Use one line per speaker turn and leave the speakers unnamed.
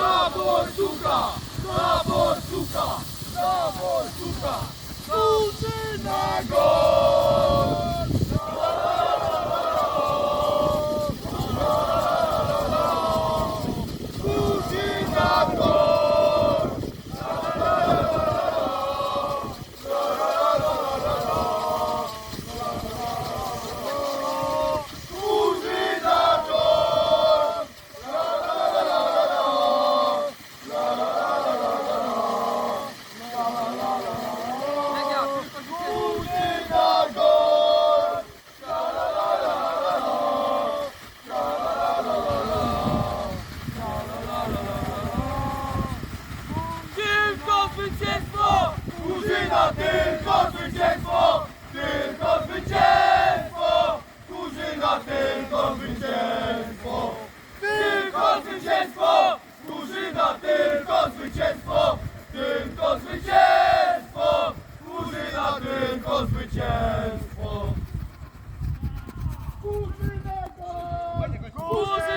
Za Borsuka! Za Borsuka! Borsuka! Drużyna gol! Tylko zwycięstwo! Tylko zwycięstwo! Drużyna tylko zwycięstwo! Tylko zwycięstwo! Drużyna tylko zwycięstwo! Drużyna gol!